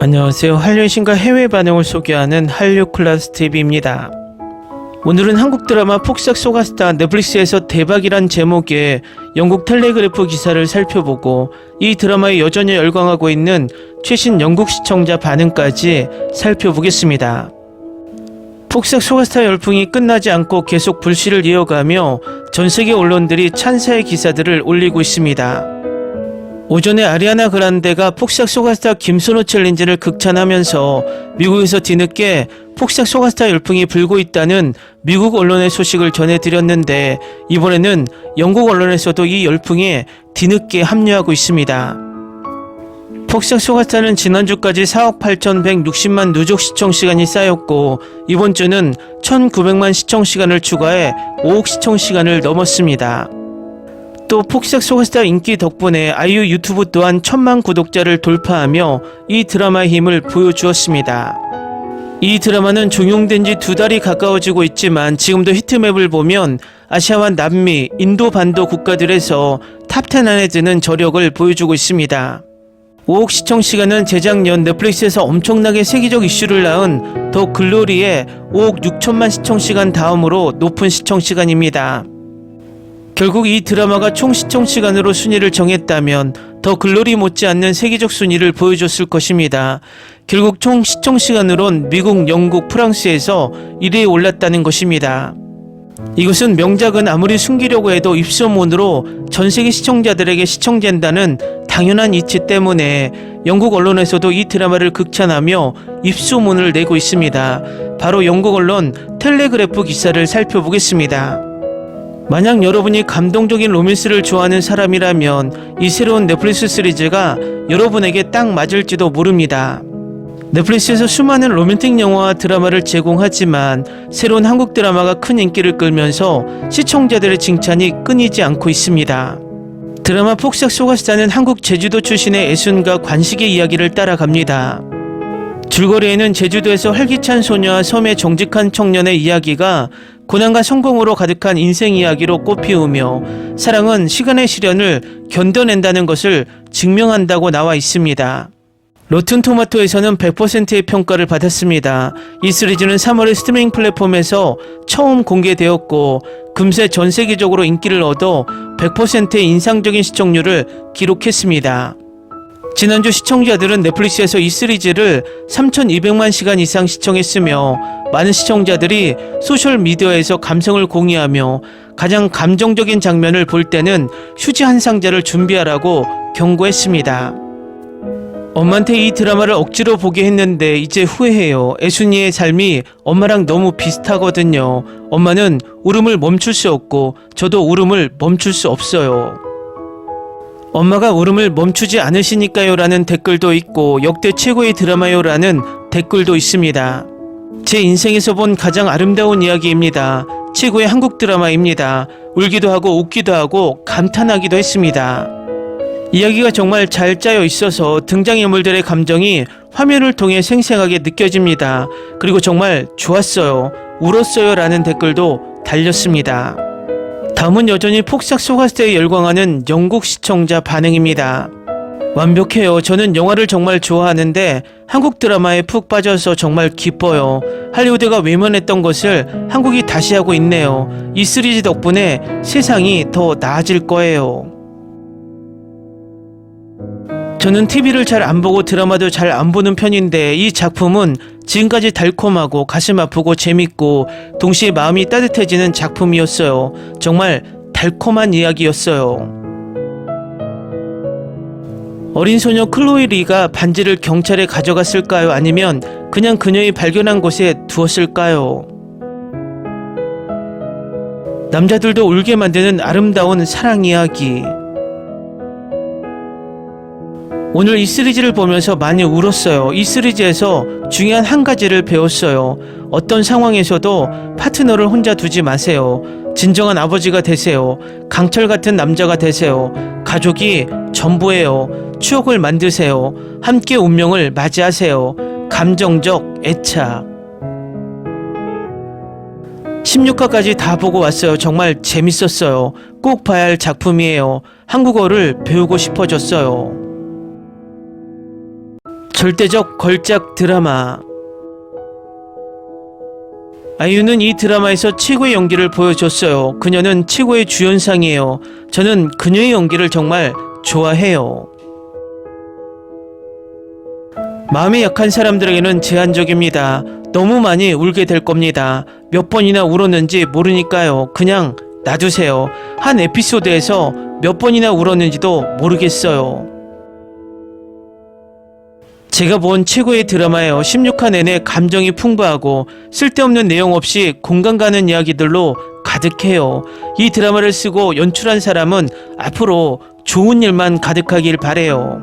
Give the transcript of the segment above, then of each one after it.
안녕하세요. 한류 신과 해외 반응을 소개하는 한류 클라스 TV입니다. 오늘은 한국 드라마 폭삭 소가스타 넷플릭스에서 대박이란 제목의 영국 텔레그래프 기사를 살펴보고 이 드라마에 여전히 열광하고 있는 최신 영국 시청자 반응까지 살펴보겠습니다. 폭삭 소가스타 열풍이 끝나지 않고 계속 불씨를 이어가며 전 세계 언론들이 찬사의 기사들을 올리고 있습니다. 오전에 아리아나 그란데가 폭삭 소가스타 김선호 챌린지를 극찬하면서 미국에서 뒤늦게 폭삭 소가스타 열풍이 불고 있다는 미국 언론의 소식을 전해드렸는데 이번에는 영국 언론에서도 이 열풍에 뒤늦게 합류하고 있습니다. 폭삭 소가스타는 지난주까지 4억 8,160만 누적 시청 시간이 쌓였고 이번 주는 1,900만 시청 시간을 추가해 5억 시청 시간을 넘었습니다. 또 폭삭 소가스타 인기 덕분에 아이유 유튜브 또한 천만 구독자를 돌파하며 이 드라마의 힘을 보여주었습니다. 이 드라마는 종영된 지 두 달이 가까워지고 있지만 지금도 히트맵을 보면 아시아와 남미, 인도 반도 국가들에서 탑10 안에 드는 저력을 보여주고 있습니다. 5억 시청 시간은 재작년 넷플릭스에서 엄청나게 세계적 이슈를 낳은 더 글로리의 5억 6천만 시청 시간 다음으로 높은 시청 시간입니다. 결국 이 드라마가 총 시청 시간으로 순위를 정했다면 더 글로리 못지않는 세계적 순위를 보여줬을 것입니다. 결국 총 시청 시간으론 미국, 영국, 프랑스에서 1위에 올랐다는 것입니다. 이것은 명작은 아무리 숨기려고 해도 입소문으로 전 세계 시청자들에게 시청된다는 당연한 이치 때문에 영국 언론에서도 이 드라마를 극찬하며 입소문을 내고 있습니다. 바로 영국 언론 텔레그래프 기사를 살펴보겠습니다. 만약 여러분이 감동적인 로맨스를 좋아하는 사람이라면 이 새로운 넷플릭스 시리즈가 여러분에게 딱 맞을지도 모릅니다. 넷플릭스에서 수많은 로맨틱 영화와 드라마를 제공하지만 새로운 한국 드라마가 큰 인기를 끌면서 시청자들의 칭찬이 끊이지 않고 있습니다. 드라마 폭삭 소가스타는 한국 제주도 출신의 애순과 관식의 이야기를 따라갑니다. 줄거리에는 제주도에서 활기찬 소녀와 섬의 정직한 청년의 이야기가 고난과 성공으로 가득한 인생 이야기로 꽃피우며 사랑은 시간의 시련을 견뎌낸다는 것을 증명한다고 나와 있습니다. 로튼 토마토에서는 100%의 평가를 받았습니다. 이 시리즈는 3월에 스트리밍 플랫폼에서 처음 공개되었고 금세 전 세계적으로 인기를 얻어 100%의 인상적인 시청률을 기록했습니다. 지난주 시청자들은 넷플릭스에서 이 시리즈를 3,200만 시간 이상 시청했으며 많은 시청자들이 소셜 미디어에서 감성을 공유하며 가장 감정적인 장면을 볼 때는 휴지 한 상자를 준비하라고 경고했습니다. 엄마한테 이 드라마를 억지로 보게 했는데 이제 후회해요. 애순이의 삶이 엄마랑 너무 비슷하거든요. 엄마는 울음을 멈출 수 없고 저도 울음을 멈출 수 없어요. 엄마가 울음을 멈추지 않으시니까요 라는 댓글도 있고 역대 최고의 드라마요 라는 댓글도 있습니다. 제 인생에서 본 가장 아름다운 이야기입니다. 최고의 한국 드라마입니다. 울기도 하고 웃기도 하고 감탄하기도 했습니다. 이야기가 정말 잘 짜여 있어서 등장인물들의 감정이 화면을 통해 생생하게 느껴집니다. 그리고 정말 좋았어요. 울었어요 라는 댓글도 달렸습니다. 다음은 여전히 폭삭 소가스타에 열광하는 영국 시청자 반응입니다. 완벽해요. 저는 영화를 정말 좋아하는데 한국 드라마에 푹 빠져서 정말 기뻐요. 할리우드가 외면했던 것을 한국이 다시 하고 있네요. 이 시리즈 덕분에 세상이 더 나아질 거예요. 저는 TV를 잘 안 보고 드라마도 잘 안 보는 편인데 이 작품은 지금까지 달콤하고 가슴 아프고 재밌고 동시에 마음이 따뜻해지는 작품이었어요. 정말 달콤한 이야기였어요. 어린 소녀 클로이 리가 반지를 경찰에 가져갔을까요? 아니면 그냥 그녀의 발견한 곳에 두었을까요? 남자들도 울게 만드는 아름다운 사랑 이야기. 오늘 이 시리즈를 보면서 많이 울었어요. 이 시리즈에서 중요한 한 가지를 배웠어요. 어떤 상황에서도 파트너를 혼자 두지 마세요. 진정한 아버지가 되세요. 강철 같은 남자가 되세요. 가족이 전부예요. 추억을 만드세요. 함께 운명을 맞이하세요. 감정적 애착. 16화까지 다 보고 왔어요. 정말 재밌었어요. 꼭 봐야 할 작품이에요. 한국어를 배우고 싶어졌어요. 절대적 걸작 드라마 아이유는 이 드라마에서 최고의 연기를 보여줬어요. 그녀는 최고의 주연상이에요. 저는 그녀의 연기를 정말 좋아해요. 마음이 약한 사람들에게는 제한적입니다. 너무 많이 울게 될 겁니다. 몇 번이나 울었는지 모르니까요. 그냥 놔두세요. 한 에피소드에서 몇 번이나 울었는지도 모르겠어요. 제가 본 최고의 드라마예요. 16화 내내 감정이 풍부하고 쓸데없는 내용 없이 공감 가는 이야기들로 가득해요. 이 드라마를 쓰고 연출한 사람은 앞으로 좋은 일만 가득하길 바래요.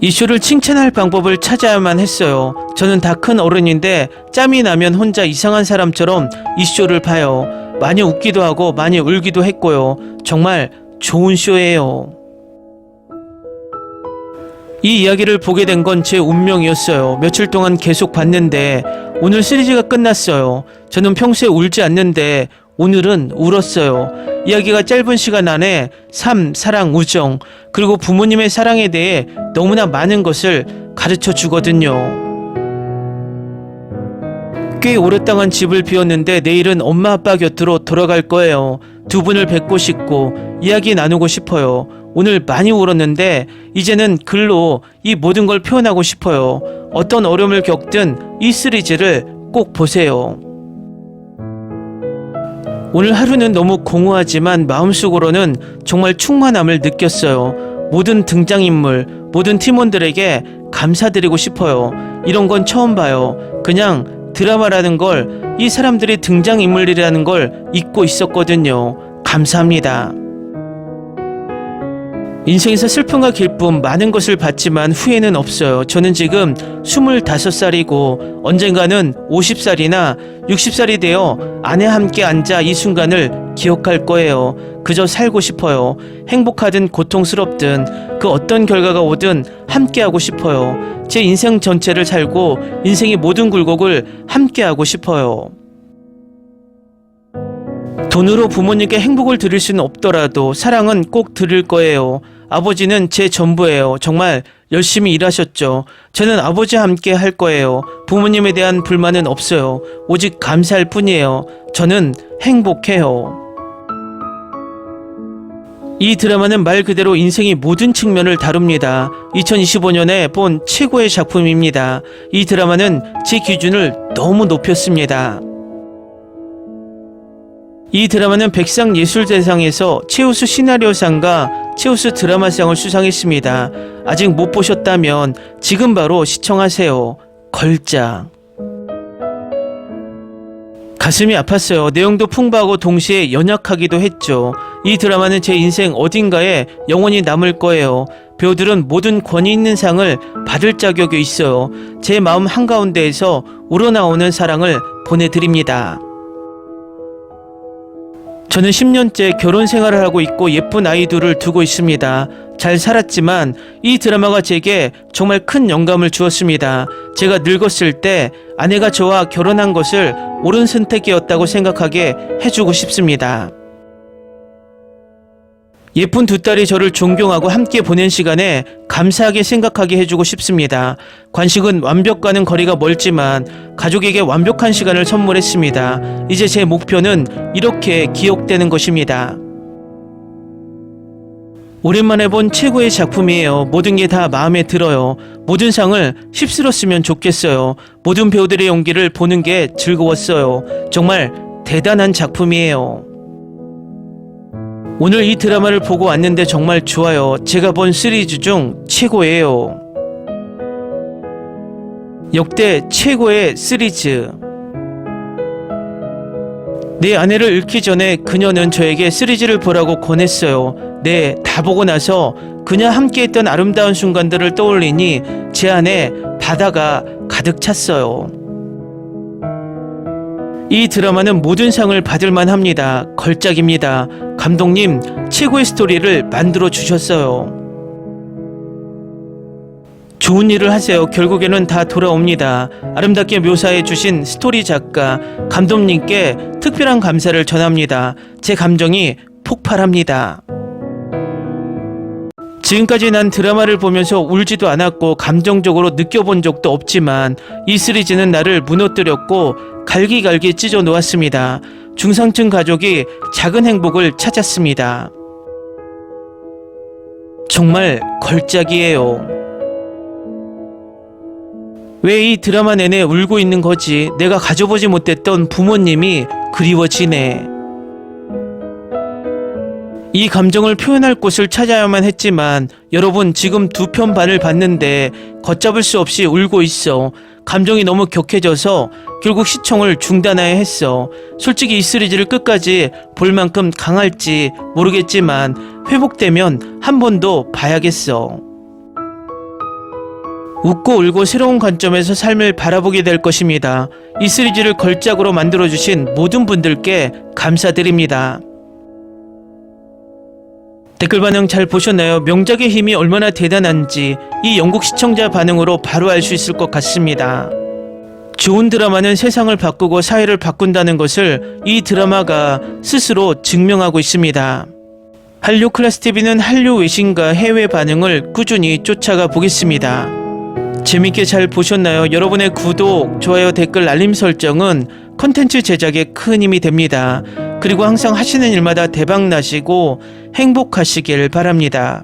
이 쇼를 칭찬할 방법을 찾아야만 했어요. 저는 다 큰 어른인데 짬이 나면 혼자 이상한 사람처럼 이 쇼를 봐요. 많이 웃기도 하고 많이 울기도 했고요. 정말 좋은 쇼예요. 이 이야기를 보게 된 건 제 운명이었어요. 며칠 동안 계속 봤는데 오늘 시리즈가 끝났어요. 저는 평소에 울지 않는데 오늘은 울었어요. 이야기가 짧은 시간 안에 삶, 사랑, 우정, 그리고 부모님의 사랑에 대해 너무나 많은 것을 가르쳐 주거든요. 꽤 오랫동안 집을 비웠는데 내일은 엄마 아빠 곁으로 돌아갈 거예요. 두 분을 뵙고 싶고 이야기 나누고 싶어요. 오늘 많이 울었는데 이제는 글로 이 모든 걸 표현하고 싶어요. 어떤 어려움을 겪든 이 시리즈를 꼭 보세요. 오늘 하루는 너무 공허하지만 마음속으로는 정말 충만함을 느꼈어요. 모든 등장인물, 모든 팀원들에게 감사드리고 싶어요. 이런 건 처음 봐요. 그냥 드라마라는 걸 이 사람들이 등장인물이라는 걸 잊고 있었거든요. 감사합니다. 인생에서 슬픔과 기쁨 많은 것을 봤지만 후회는 없어요. 저는 지금 25살이고 언젠가는 50살이나 60살이 되어 아내와 함께 앉아 이 순간을 기억할 거예요. 그저 살고 싶어요. 행복하든 고통스럽든 그 어떤 결과가 오든 함께하고 싶어요. 제 인생 전체를 살고 인생의 모든 굴곡을 함께하고 싶어요. 돈으로 부모님께 행복을 드릴 수는 없더라도 사랑은 꼭 드릴 거예요. 아버지는 제 전부예요. 정말 열심히 일하셨죠. 저는 아버지와 함께 할 거예요. 부모님에 대한 불만은 없어요. 오직 감사할 뿐이에요. 저는 행복해요. 이 드라마는 말 그대로 인생의 모든 측면을 다룹니다. 2025년에 본 최고의 작품입니다. 이 드라마는 제 기준을 너무 높였습니다. 이 드라마는 백상 예술대상에서 최우수 시나리오상과 최우수 드라마상을 수상했습니다. 아직 못 보셨다면 지금 바로 시청하세요. 걸작. 가슴이 아팠어요. 내용도 풍부하고 동시에 연약하기도 했죠. 이 드라마는 제 인생 어딘가에 영원히 남을 거예요. 배우들은 모든 권위 있는 상을 받을 자격이 있어요. 제 마음 한가운데에서 우러나오는 사랑을 보내드립니다. 저는 10년째 결혼 생활을 하고 있고 예쁜 아이들을 두고 있습니다. 잘 살았지만 이 드라마가 제게 정말 큰 영감을 주었습니다. 제가 늙었을 때 아내가 저와 결혼한 것을 옳은 선택이었다고 생각하게 해주고 싶습니다. 예쁜 두 딸이 저를 존경하고 함께 보낸 시간에 감사하게 생각하게 해주고 싶습니다. 관식은 완벽과는 거리가 멀지만 가족에게 완벽한 시간을 선물했습니다. 이제 제 목표는 이렇게 기억되는 것입니다. 오랜만에 본 최고의 작품이에요. 모든 게 다 마음에 들어요. 모든 상을 휩쓸었으면 좋겠어요. 모든 배우들의 연기를 보는 게 즐거웠어요. 정말 대단한 작품이에요. 오늘 이 드라마를 보고 왔는데 정말 좋아요. 제가 본 시리즈 중 최고예요. 역대 최고의 시리즈. 내 아내를 잃기 전에 그녀는 저에게 시리즈를 보라고 권했어요. 네, 다 보고 나서 그녀 함께했던 아름다운 순간들을 떠올리니 제 안에 바다가 가득 찼어요. 이 드라마는 모든 상을 받을 만합니다. 걸작입니다. 감독님, 최고의 스토리를 만들어 주셨어요. 좋은 일을 하세요. 결국에는 다 돌아옵니다. 아름답게 묘사해 주신 스토리 작가, 감독님께 특별한 감사를 전합니다. 제 감정이 폭발합니다. 지금까지 난 드라마를 보면서 울지도 않았고 감정적으로 느껴본 적도 없지만 이 시리즈는 나를 무너뜨렸고 갈기갈기 찢어 놓았습니다. 중상층 가족이 작은 행복을 찾았습니다. 정말 걸작이에요. 왜 이 드라마 내내 울고 있는 거지? 내가 가져보지 못했던 부모님이 그리워지네. 이 감정을 표현할 곳을 찾아야만 했지만 여러분 지금 두 편 반을 봤는데 걷잡을 수 없이 울고 있어. 감정이 너무 격해져서 결국 시청을 중단해야 했어. 솔직히 이 시리즈를 끝까지 볼 만큼 강할지 모르겠지만 회복되면 한 번 더 봐야겠어. 웃고 울고 새로운 관점에서 삶을 바라보게 될 것입니다. 이 시리즈를 걸작으로 만들어주신 모든 분들께 감사드립니다. 댓글 반응 잘 보셨나요? 명작의 힘이 얼마나 대단한지 이 영국 시청자 반응으로 바로 알 수 있을 것 같습니다. 좋은 드라마는 세상을 바꾸고 사회를 바꾼다는 것을 이 드라마가 스스로 증명하고 있습니다. 한류 클래스 TV는 한류 외신과 해외 반응을 꾸준히 쫓아가 보겠습니다. 재밌게 잘 보셨나요? 여러분의 구독, 좋아요, 댓글, 알림 설정은 컨텐츠 제작에 큰 힘이 됩니다. 그리고 항상 하시는 일마다 대박 나시고 행복하시길 바랍니다.